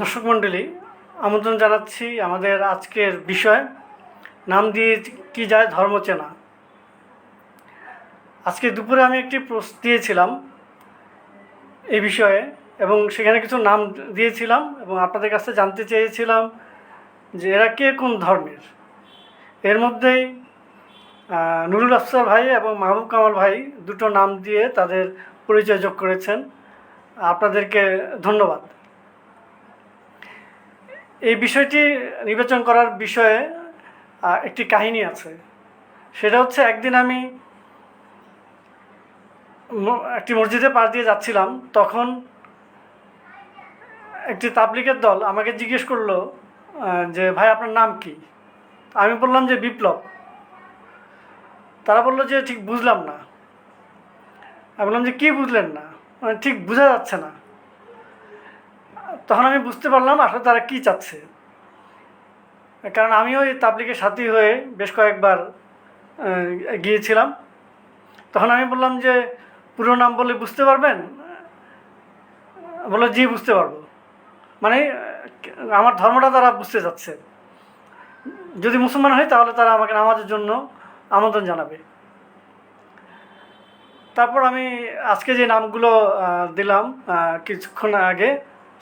দর্শক মণ্ডলী, আমন্ত্রণ জানাচ্ছি আমাদের আজকের বিষয়, নাম দিয়ে কি যায়, ধর্ম চেনা। আজকে দুপুরে আমি একটি পোস্ট দিয়েছিলাম এই বিষয়ে এবং সেখানে কিছু নাম দিয়েছিলাম এবং আপনাদের কাছে জানতে চেয়েছিলাম যে এরা কে কোন ধর্মের। এর মধ্যেই নুরুল আফসার ভাই এবং মাহবুব কামাল ভাই দুটো নাম দিয়ে তাদের পরিচয় যোগ করেছেন। আপনাদেরকে ধন্যবাদ। এই বিষয়টি নির্বাচন করার বিষয়ে একটি কাহিনী আছে। সেটা হচ্ছে একদিন আমি একটি মসজিদে পাশ দিয়ে যাচ্ছিলাম, তখন একটি তাবলিকের দল আমাকে জিজ্ঞেস করল যে, ভাই, আপনার নাম কি? আমি বললাম যে, বিপ্লব। তারা বলল যে, ঠিক, বুঝলাম না। আমি বললাম যে, কী বুঝলেন না? মানে ঠিক, বোঝা যাচ্ছে না। তখন আমি বুঝতে পারলাম আসলে তারা কী চাচ্ছে। কারণ আমিও এই তাবলিকের সাথী হয়ে বেশ কয়েকবার গিয়েছিলাম। তখন আমি বললাম যে, পুরো নাম বলে বুঝতে পারবেন? বলে জি, বুঝতে পারব। মানে আমার ধর্মটা তারা বুঝতে চাচ্ছে। যদি মুসলমান হয়, তাহলে তারা আমাকে নামাজের জন্য আমন্ত্রণ জানাবে। তারপর আমি আজকে যে নামগুলো দিলাম কিছুক্ষণ আগে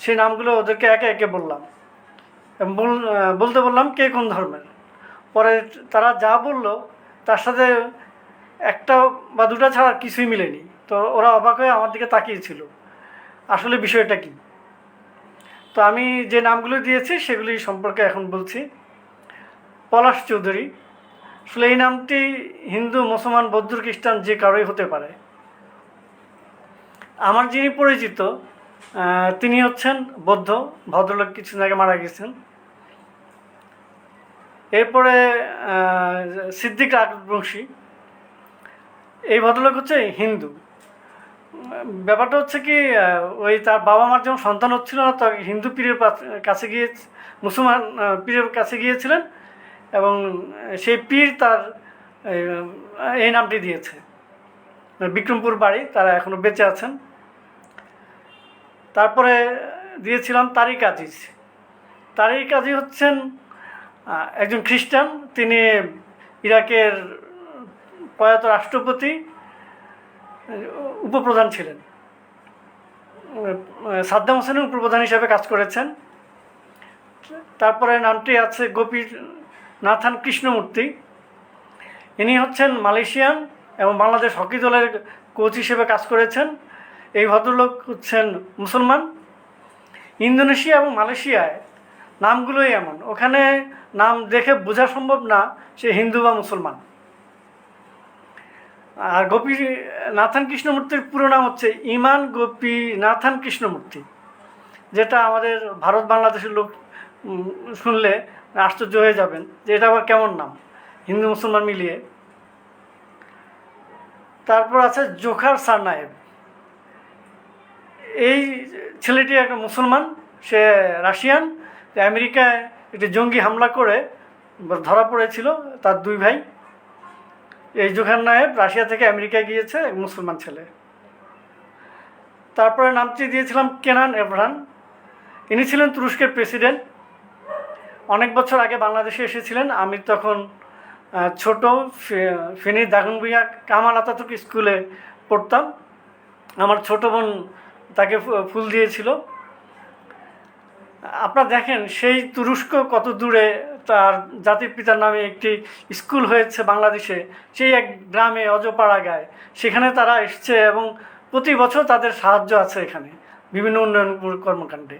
সেই নামগুলো ওদেরকে একে একে বললাম। বল- বলতে বললাম কে কোন ধর্মের। পরে তারা যা বলল, তার সাথে একটা বা দুটা ছাড়া কিছুই মিলেনি। তো ওরা অবাক হয়ে আমার দিকে তাকিয়েছিল। আসলে বিষয়টা কি? তো আমি যে নামগুলো দিয়েছি, সেগুলি সম্পর্কে এখন বলছি। পলাশ চৌধুরী। আসলে এই নামটি হিন্দু, মুসলমান, বৌদ্ধ, খ্রিস্টান যে কারোই হতে পারে। আমার যিনি পরিচিত তিনি হচ্ছেন বৌদ্ধ, ভদ্রলোক কিছুদিন আগে মারা গেছেন। এরপরে সিদ্দিক রাজবংশী এই ভদ্রলোক হচ্ছে হিন্দু। ব্যাপারটা হচ্ছে কি ওই তার বাবা মার যেমন সন্তান হচ্ছিল না, তো হিন্দু পীরের কাছে গিয়ে, মুসলমান পীরের কাছে গিয়েছিলেন এবং সেই পীর তার, এই নামটি দিয়েছে। বিক্রমপুর বাড়ি, তারা এখনও বেঁচে আছেন। তারপরে দিয়েছিলাম তারিক আজিজ। তারিক আজি হচ্ছেন একজন খ্রিস্টান। তিনি ইরাকের প্রয়াত রাষ্ট্রপতি, উপপ্রধান ছিলেন। সাদ্দাম হোসেনের উপপ্রধান হিসেবে কাজ করেছেন। তারপরে নামটি আছে গোপী নাথান কৃষ্ণমূর্তি। ইনি হচ্ছেন মালয়েশিয়ান এবং বাংলাদেশ হকি দলের কোচ হিসেবে কাজ করেছেন। এই ভদ্রলোক হচ্ছেন মুসলমান, ইন্দোনেশিয়া এবং মালয়েশিয়ায়। নামগুলোই এমন। ওখানে নাম দেখে বোঝা সম্ভব না সে হিন্দু বা মুসলমান। আর গোপী নাথান কৃষ্ণমূর্তির পুরো নাম হচ্ছে ইমান গোপী নাথান কৃষ্ণমূর্তি, যেটা আমাদের ভারত বাংলাদেশের লোক শুনলে আশ্চর্য হয়ে যাবেন যে এটা আবার কেমন নাম, হিন্দু মুসলমান মিলিয়ে। তারপর আছে জোখার সারনায়েব এই ছেলেটি একটা মুসলমান, সে রাশিয়ান আমেরিকায় একটি জঙ্গি হামলা করে ধরা পড়েছিল তার দুই ভাই। এই জোখার নায়েব রাশিয়া থেকে আমেরিকায় গিয়েছে মুসলমান ছেলে। তারপরে নামটি দিয়েছিলাম কেনান এভরান ইনি ছিলেন তুরস্কের প্রেসিডেন্ট। অনেক বছর আগে বাংলাদেশে এসেছিলেন। আমি তখন ছোট, ফে- ফেনীর দাগনভূঞা কামাল আতাতুর্ক স্কুলে পড়তাম। আমার ছোট বোন তাকে ফুল দিয়েছিল। আপনারা দেখেন, সেই তুরস্ক কত দূরে তার জাতির পিতার নামে একটি স্কুল হয়েছে বাংলাদেশে, সেই এক গ্রামে অজপাড়া গায়ে। সেখানে তারা এসছে এবং প্রতি বছর তাদের সাহায্য আছে এখানে, বিভিন্ন উন্নয়ন কর্মকাণ্ডে।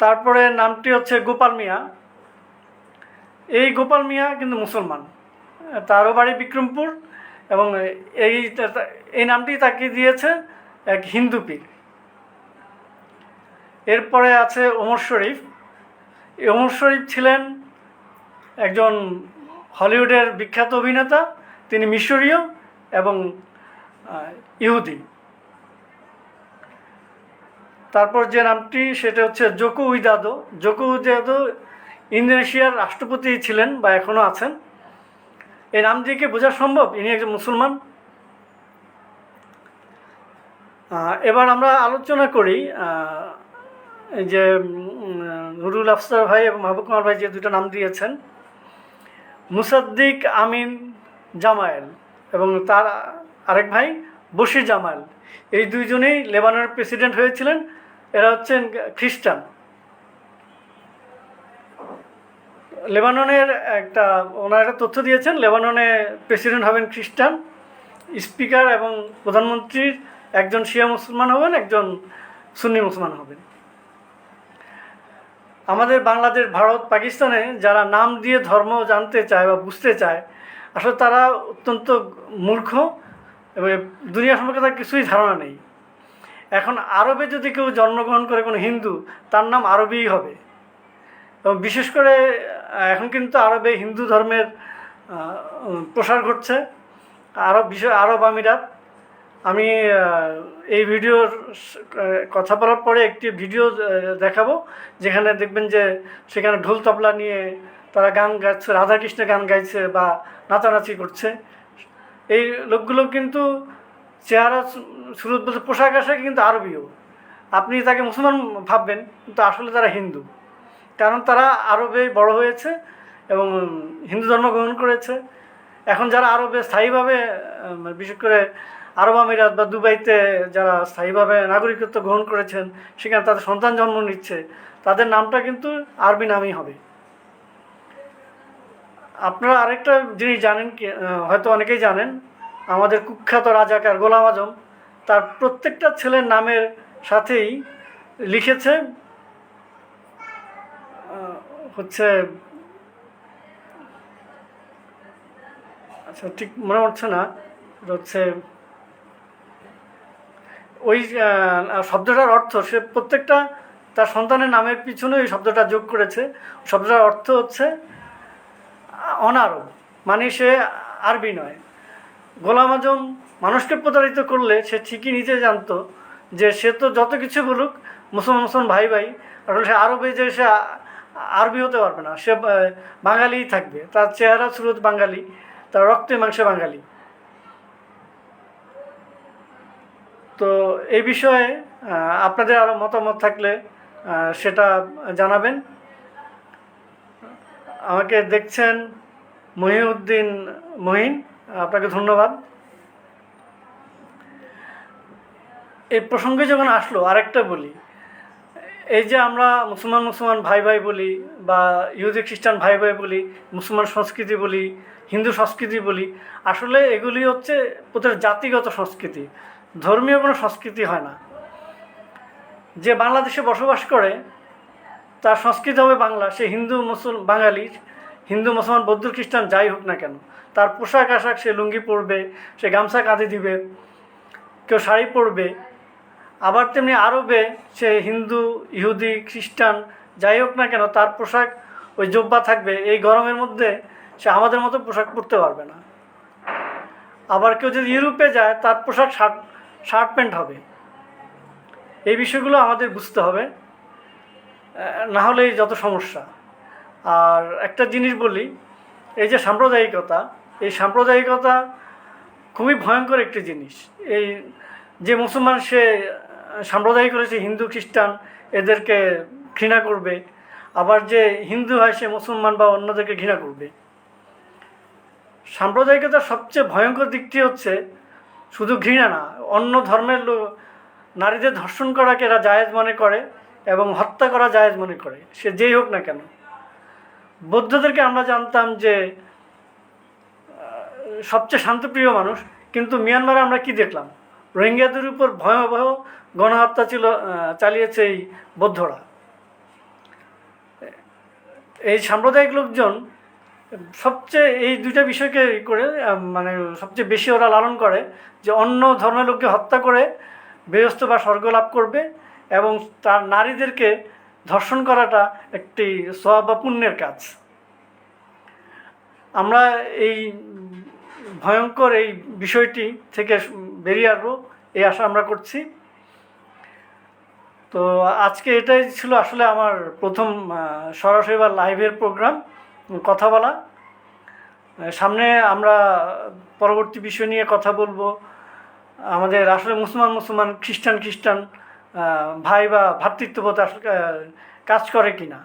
তারপরে নামটি হচ্ছে গোপাল মিয়া। এই গোপাল মিয়া কিন্তু মুসলমান। তারও বাড়ি বিক্রমপুর। এবং এই এই নামটি তাকে দিয়েছে এক হিন্দু পীর। এরপরে আছে ওমর শরীফ। ওমর শরীফ ছিলেন একজন হলিউডের বিখ্যাত অভিনেতা। তিনি মিশরীয় এবং ইহুদি। তারপর যে নামটি, সেটা হচ্ছে জোকো উইদাদো। জোকো উইদাদো ইন্দোনেশিয়ার রাষ্ট্রপতি ছিলেন বা এখনও আছেন। এই নাম দিয়ে কি বোঝা সম্ভব? ইনি একজন মুসলমান। এবার আমরা আলোচনা করি যে নুরুল আফসার ভাই এবং মাহবুব কুমার ভাই যে দুটো নাম দিয়েছেন, মুসাদ্দিক আমিন জামায়েল এবং তার আরেক ভাই বশির জামাল এই দুইজনেই লেবাননের প্রেসিডেন্ট হয়েছিলেন। এরা হচ্ছেন খ্রিস্টান। লেবাননের একটা, ওনারা একটা তথ্য দিয়েছেন, লেবাননে প্রেসিডেন্ট হবেন খ্রিস্টান, স্পিকার এবং প্রধানমন্ত্রীর একজন শিয়া মুসলমান হবেন, একজন সুন্নি মুসলমান হবেন। আমাদের বাংলাদেশ, ভারত, পাকিস্তানে যারা নাম দিয়ে ধর্ম জানতে চায় বা বুঝতে চায়, আসলে তারা অত্যন্ত মূর্খ এবং দুনিয়া সম্পর্কে তার কিছুই ধারণা নেই। এখন আরবে যদি কেউ জন্মগ্রহণ করে কোনো হিন্দু, তার নাম আরবিই হবে। এবং বিশেষ করে এখন কিন্তু আরবে হিন্দু ধর্মের প্রসার ঘটছে। আরব বিষয় আরব আমিরাত। আমি এই ভিডিওর কথা বলার পরে একটি ভিডিও দেখাবো। যেখানে দেখবেন যে সেখানে ঢোল তবলা নিয়ে তারা গান গাচ্ছে, রাধাকৃষ্ণ গান গাইছে বা নাচানাচি করছে। এই লোকগুলো কিন্তু চেহারা বলতে পোশাক আশাক কিন্তু আরবীয়। আপনি তাকে মুসলমান ভাববেন, কিন্তু আসলে তারা হিন্দু। কারণ তারা আরবে বড় হয়েছে এবং হিন্দু ধর্ম গ্রহণ করেছে। এখন যারা আরবে স্থায়ীভাবে বিশেষ করে আরব আমিরাত বা দুবাইতে যারা স্থায়ীভাবে নাগরিকত্ব গ্রহণ করেছেন, সেখানে তাদের সন্তান জন্ম নিচ্ছে, তাদের নামটা কিন্তু আরবি নামই হবে। আপনারা আরেকটা জিনিস জানেন কি হয়তো অনেকেই জানেন, আমাদের কুখ্যাত রাজাকার গোলাম আজম তার প্রত্যেকটা ছেলের নামের সাথেই লিখেছে হচ্ছে আচ্ছা ঠিক মনে হচ্ছে না। হচ্ছে, ওই শব্দটার অর্থ, সে প্রত্যেকটা তার সন্তানের নামের পিছনে ওই শব্দটা যোগ করেছে। শব্দটার অর্থ হচ্ছে, অনারব মানে সে আরবি নয়। গোলাম আজম মানুষকে প্রতারিত করলে সে ঠিকই নিজে জানতো যে সে তো যত কিছু বলুক মুসলমান মুসলমান ভাই ভাই আসলে সে আরবে যে সে আরবি হতে পারবে না। সে বাঙালিই থাকবে। তার চেহারা সুরত বাঙালি, তার রক্তে মাংসে বাঙালি। তো এই বিষয়ে আপনাদের আরও মতামত থাকলে সেটা জানাবেন। আমাকে দেখছেন মহিউদ্দিন মহিন। আপনাকে ধন্যবাদ। এই প্রসঙ্গে যখন আসলো, আরেকটা বলি। এই যে আমরা মুসলমান মুসলমান ভাই ভাই বলি বা ইহুদি খ্রিস্টান ভাই ভাই বলি, মুসলমান সংস্কৃতি বলি, হিন্দু সংস্কৃতি বলি, আসলে এগুলি হচ্ছে প্রত্যেক জাতিগত সংস্কৃতি। ধর্মীয় কোনো সংস্কৃতি হয় না। যে বাংলাদেশে বসবাস করে, তার সংস্কৃতি হবে বাংলা। সে হিন্দু, মুসল, বাঙালি, হিন্দু, মুসলমান, বৌদ্ধ, খ্রিস্টান, যাই হোক না কেন, তার পোশাক আশাক সে লুঙ্গি পরবে, সে গামছা কাঁধে দিবে, কেউ শাড়ি পরবে আবার তেমনি আরবে সে হিন্দু, ইহুদি, খ্রিস্টান, যাই হোক না কেন, তার পোশাক, ওই জব্বা থাকবে, এই গরমের মধ্যে সে আমাদের মতো পোশাক পরতে পারবে না। আবার কেউ যদি ইউরোপে যায়, তার পোশাক শার্ট শার্ট প্যান্ট হবে। এই বিষয়গুলো আমাদের বুঝতে হবে। না হলেই যত সমস্যা। আর একটা জিনিস বলি, এই যে সাম্প্রদায়িকতা, এই সাম্প্রদায়িকতা খুবই ভয়ঙ্কর একটি জিনিস। এই যে মুসলমান সে সাম্প্রদায়িক রয়েছে হিন্দু, খ্রিস্টান, এদেরকে ঘৃণা করবে। আবার যে হিন্দু হয়, সে মুসলমান বা অন্যদেরকে ঘৃণা করবে। সাম্প্রদায়িকতার সবচেয়ে ভয়ঙ্কর দিকটি হচ্ছে, শুধু ঘৃণা না, অন্য ধর্মের লোক নারীদের ধর্ষণ করাকে এরা জায়েজ মনে করে এবং হত্যা করা জায়েজ মনে করে, সে যেই হোক না কেন। বৌদ্ধদেরকে আমরা জানতাম যে সবচেয়ে শান্তপ্রিয় মানুষ, কিন্তু মিয়ানমারে আমরা কি দেখলাম? রোহিঙ্গাদের উপর ভয়াবহ গণহত্যা ছিল চালিয়েছে এই বৌদ্ধরা। এই সাম্প্রদায়িক লোকজন সবচেয়ে এই দুইটা বিষয়কে করে মানে সবচেয়ে বেশি ওরা লালন করে যে অন্য ধর্মের লোককে হত্যা করে বেহস্ত বা স্বর্গ লাভ করবে এবং তার নারীদেরকে ধর্ষণ করাটা একটি সওয়াব বা পুণ্যের কাজ। আমরা এই ভয়ঙ্কর এই বিষয়টি থেকে বেরিয়ে আসব, এই আশা আমরা করছি। তো আজকে এটাই ছিল আসলে আমার প্রথম সরাসরি বা লাইভের প্রোগ্রাম কথা বলা। সামনে আমরা পরবর্তী বিষয় নিয়ে কথা বলব। আমাদের আসলে মুসলমান মুসলমান, খ্রিস্টান খ্রিস্টান ভাই বা ভ্রাতৃত্ববোধ আসলে কাজ করে কি না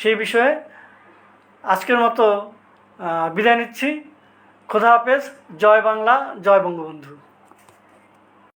সেই বিষয়ে আজকের মতো বিদায় নিচ্ছি। খোদা হাফেজ, জয় বাংলা, জয় বঙ্গবন্ধু।